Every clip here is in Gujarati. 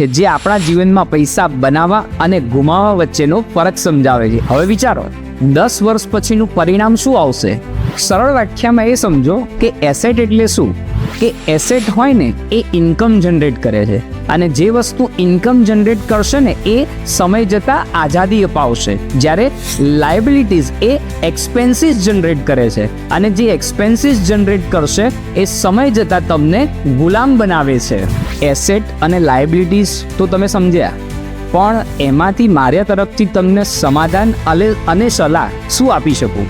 છે, જે આપણા જીવનમાં પૈસા બનાવવા અને ગુમાવવા વચ્ચેનો ફરક સમજાવે છે. હવે વિચારો, દસ વર્ષ પછીનું પરિણામ શું આવશે? સરળ વ્યાખ્યામાં એ સમજો કે એસેટ એટલે શું? કે એસેટ હોય ને, એ ઇન્કમ જનરેટ કરે છે. અને જે વસ્તુ ઇન્કમ જનરેટ કરશે ને, એ સમય જતાં આઝાદી અપાવશે. જ્યારે લાયબિલિટીઝ એ એક્સપેન્સીસ જનરેટ કરે છે. અને જે એક્સપેન્સીસ જનરેટ કરશે, એ સમય જતાં તમને ગુલામ બનાવે છે. એસેટ અને લાયબિલિટીઝ તો તમે સમજ્યા. પણ એમાંથી મારા તરફથી તમને સમાધાન અને સલાહ શું આપી શકું?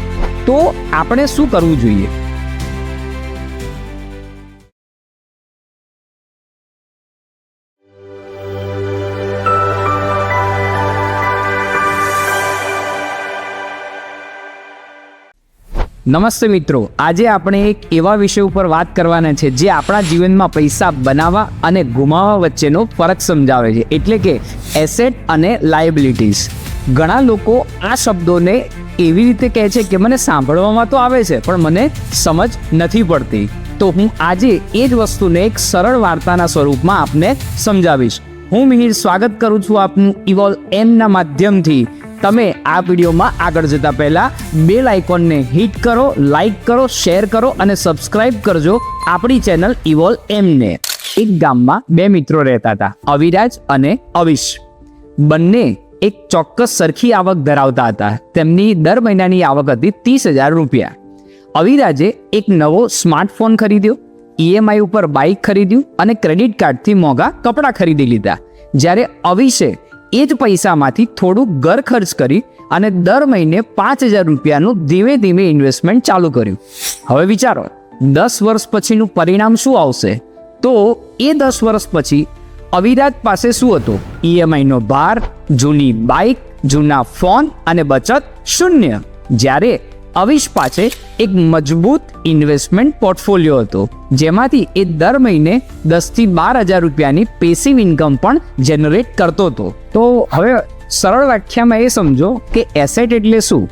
તો આપણે શું કરવું જોઈએ? નમસ્તે મિત્રો. આજે આપણે એક એવા વિષય ઉપર વાત કરવાના છે જે આપણા જીવનમાં પૈસા બનાવવા અને ગુમાવવા વચ્ચેનો ફરક સમજાવે છે. એટલે કે એસેટ અને લાયબિલિટીઝ ઘણા લોકો આ શબ્દોને એવી રીતે કહે છે કે મને સાંભળવામાં તો આવે છે, પણ મને સમજ નથી પડતી. તો હું આજે એ જ વસ્તુને એક સરળ વાર્તાના સ્વરૂપમાં આપને સમજાવીશ. હું મિહિર, સ્વાગત કરું છું આપનું ઇવોલ એમના માધ્યમથી. તમે આ વિડીયોમાં આગળ જતા પહેલા બેલ આઇકોનને હિટ કરો લાઇક કરો શેર કરો અને સબસ્ક્રાઇબ કરજો આપણી ચેનલ ઇવોલ એમને એક ગામમાં બે મિત્રો રહેતા હતા, અવિરાજ અને અવિશ. બંને એક ચોક્કસ સરખી આવક ધરાવતા હતા. તેમની દર મહિનાની આવક હતી ત્રીસ હજાર રૂપિયા. અવિરાજે એક નવો સ્માર્ટફોન ખરીદ્યો ઈએમઆઈ ઉપર બાઇક ખરીદ્યું અને ક્રેડિટ કાર્ડથી મોંઘા કપડાં ખરીદી લીધા. જ્યારે અવિશે એ જ પૈસામાંથી થોડું ઘર ખર્ચ કરી અને દર મહિને પાંચ હજાર રૂપિયાનું ધીમે ધીમે ઇન્વેસ્ટમેન્ટ ચાલુ કર્યું. હવે વિચારો, દસ વર્ષ પછીનું પરિણામ શું આવશે? તો એ દસ વર્ષ પછી અવિરાજ પાસે શું હતું? ઈએમઆઈનો ભાર, જૂની બાઇક જૂના ફોન અને બચત શૂન્ય. જ્યારે અવિશ પાસે એક મજબૂત ઇન્વેસ્ટમેન્ટ પોર્ટફોલિયો હતો, જેમાંથી એ દર મહિને દસથી બાર હજાર રૂપિયાની પેસિવ ઇન્કમ પણ જનરેટ કરતો હતો. તો હવે સરળ વ્યાખ્યામાં એ સમજો કે એસેટ એટલે શું?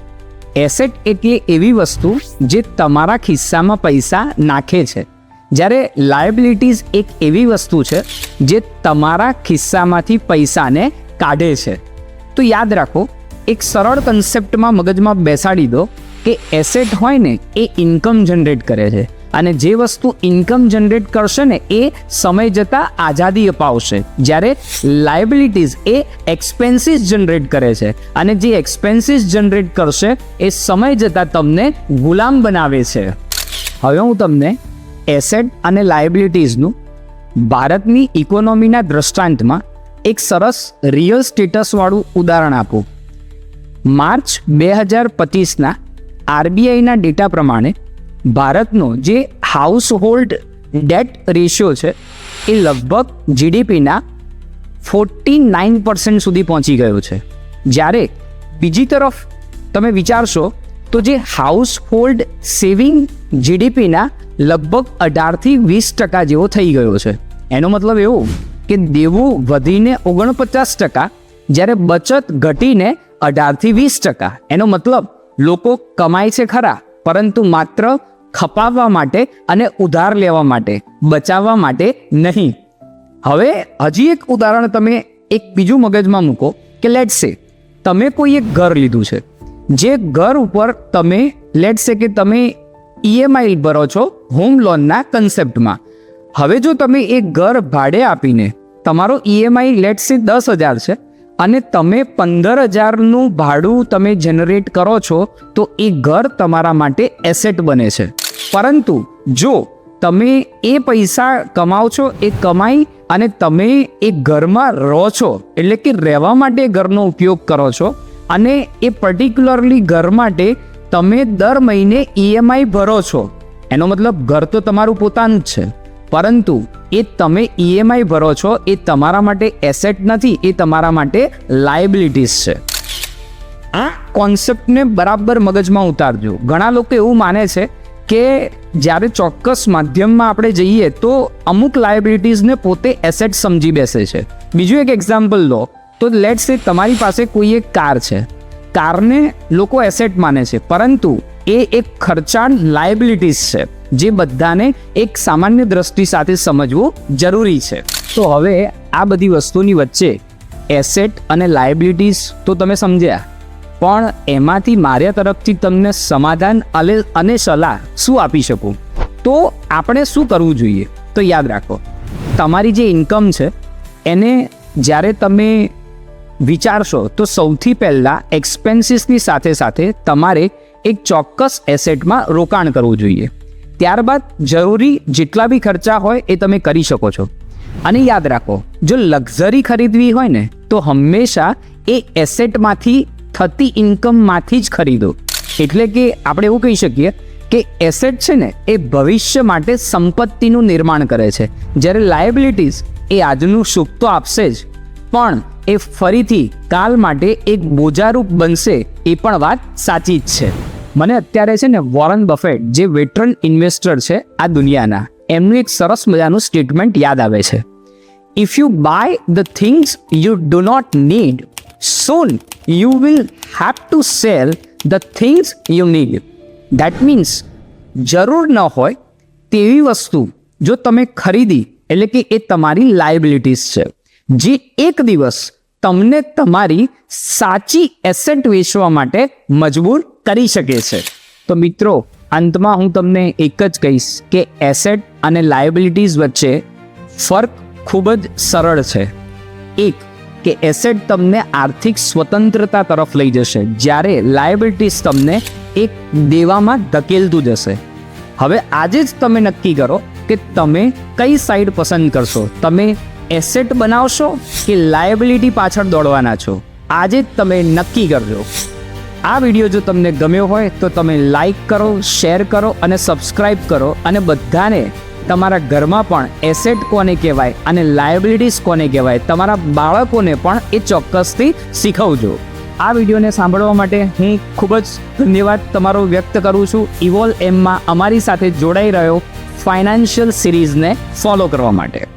એસેટ એટલે એવી વસ્તુ જે તમારા ખિસ્સામાં પૈસા નાખે છે. જ્યારે લાયબિલિટીઝ એક એવી વસ્તુ છે જે તમારા ખિસ્સામાંથી પૈસાને કાઢે છે. તો યાદ રાખો, એક સરળ કન્સેપ્ટમાં મગજમાં બેસાડી દો કે એસેટ હોય ને, એ ઇન્કમ જનરેટ કરે છે. અને જે વસ્તુ ઇન્કમ જનરેટ કરશે ને, એ સમય જતાં આઝાદી અપાવશે. જ્યારે લાયબિલિટીઝ એ એક્સપેન્સીસ જનરેટ કરે છે. અને જે એક્સપેન્સીસ જનરેટ કરશે, એ સમય જતાં તમને ગુલામ બનાવે છે. હવે હું તમને એસેટ અને લાયબિલિટીઝનું ભારતની ઇકોનોમીના દ્રષ્ટાંતમાં એક સરસ રિયલ સ્ટેટસવાળું ઉદાહરણ આપું. માર્ચ બે હજાર પચીસના આરબીઆઈના ડેટા પ્રમાણે ભારતનો જે હાઉસ હોલ્ડ ડેટ રેશિયો છે, એ લગભગ જીડીપીના ફોર્ટી નાઇન પર્સન્ટ સુધી પહોંચી ગયો છે. જ્યારે બીજી તરફ તમે વિચારશો, તો જે હાઉસ હોલ્ડ સેવિંગ જીડીપીના લગભગ અઢારથી વીસ ટકા જેવો થઈ ગયો છે. એનો મતલબ એવો કે દેવું વધીને ઓગણપચાસ ટકા, જ્યારે બચત ઘટીને અઢારથી વીસ ટકા. એનો મતલબ લોકો કમાય છે ખરા, પરંતુ માત્ર ખપાવવા માટે અને ઉધાર લેવા માટે, બચાવવા માટે નહીં. હવે હજી એક ઉદાહરણ તમે એક બીજું મગજમાં મૂકો કે લેટ સે તમે કોઈ એક ઘર લીધું છે, જે ઘર ઉપર તમે લેટ સે કે તમે ઈએમઆઈ ભરો છો હોમ લોનના કન્સેપ્ટમાં હવે જો તમે એ ઘર ભાડે આપીને તમારો ઈએમઆઈ લેટ સે દસ હજાર છે અને તમે પંદર હજારનું ભાડું તમે જનરેટ કરો છો, તો એ ઘર તમારા માટે એસેટ બને છે. પરંતુ જો તમે એ પૈસા કમાઓ છો, એ કમાઈ અને તમે એ ઘરમાં રહો છો, એટલે કે રહેવા માટે ઘરનો ઉપયોગ કરો છો, અને એ પર્ટિક્યુલરલી ઘર માટે તમે દર મહિને ઈએમઆઈ ભરો છો, એનો મતલબ ઘર તો તમારું પોતાનું જ છે. પરંતુ એ તમે ઈએમઆઈ ભરો છો, એ તમારા માટે એસેટ નથી, એ તમારા માટે લાયબિલિટીઝ છે. આ કોન્સેપ્ટને બરાબર મગજમાં ઉતારજો. ઘણા લોકો એવું માને છે કે જ્યારે ચોક્કસ માધ્યમમાં આપણે જઈએ તો અમુક લાયબિલિટીઝને પોતે એસેટ સમજી બેસે છે. બીજું એક એક્ઝામ્પલ લો, તો લેટ્સ એ તમારી પાસે કોઈ એક કાર છે. કારને લોકો એસેટ માને છે, પરંતુ એ એક ખર્ચાળ લાયબિલિટીઝ છે, જે બધાને એક સામાન્ય દ્રષ્ટિ સાથે સમજવું જરૂરી છે. તો હવે આ બધી વસ્તુની વચ્ચે એસેટ અને લાયબિલિટીઝ તો તમે સમજ્યા. પણ એમાંથી મારા તરફથી તમને સમાધાન અને અને સલાહ શું આપી શકું? તો આપણે શું કરવું જોઈએ? તો યાદ રાખો, તમારી જે ઇન્કમ છે, એને જ્યારે તમે વિચારશો તો સૌથી પહેલાં એક્સપેન્સીસની સાથે સાથે તમારે એક ચોક્કસ એસેટમાં રોકાણ કરવું જોઈએ. ત્યારબાદ જરૂરી જેટલા બી ખર્ચા હોય એ તમે કરી શકો છો. અને યાદ રાખો, જો લક્ઝરી ખરીદવી હોય ને, તો હંમેશા એ એસેટમાંથી થતી ઇન્કમમાંથી જ ખરીદો. એટલે કે આપણે એવું કહી શકીએ કે એસેટ છે ને, એ ભવિષ્ય માટે સંપત્તિનું નિર્માણ કરે છે. જ્યારે લાયબિલિટીઝ એ આજનું સુખ તો આપશે જ. પણ એ ફરીથી કાલ માટે એક બોજારૂપ બનશે એ પણ વાત સાચી જ છે. મને અત્યારે છે ને વોરન બફેટ જે વેટરન ઇન્વેસ્ટર છે આ દુનિયાના, એમનું એક સરસ મજાનું સ્ટેટમેન્ટ યાદ આવે છે. If you buy the things you do not need soon you will have to sell the things you need that means જરૂર ન હોય તેવી વસ્તુ જો તમે ખરીદી, એટલે કે એ તમારી લાયબિલિટીઝ છે. જે એક દિવસ તમને તમારી સાચી એસેટ વેચવા માટે મજબૂર કરી શકે છે. તો મિત્રો, અંતમાં હું તમને એક જ કહીશ કે એસેટ અને લાયબિલિટીઝ વચ્ચે ફર્ક ખૂબ જ સરળ છે. એક, કે એસેટ તમને આર્થિક સ્વતંત્રતા તરફ લઈ જશે. જ્યારે લાયબિલિટીઝ તમને એક દેવામાં ધકેલતું જશે. હવે આજે જ તમે નક્કી કરો કે તમે કઈ સાઈડ પસંદ કરશો. તમે એસેટ બનાવશો કે લાયબિલિટી પાછળ દોડવાના છો? આજે જ તમે નક્કી કરજો. આ વીડિયો જો તમને ગમ્યો હોય તો તમે લાઈક કરો શેર કરો અને સબસ્ક્રાઈબ કરો અને બધાને તમારા ઘરમાં પણ એસેટ કોને કહેવાય અને લાયબિલિટીઝ કોને કહેવાય તમારા બાળકોને પણ એ ચોક્કસથી શીખવજો. આ વિડીયોને સાંભળવા માટે હું ખૂબ જ ધન્યવાદ તમારો વ્યક્ત કરું છું. ઇવોલ એમમાં અમારી સાથે જોડાઈ રહ્યો ફાઇનાન્શિયલ સિરીઝને ફોલો કરવા માટે.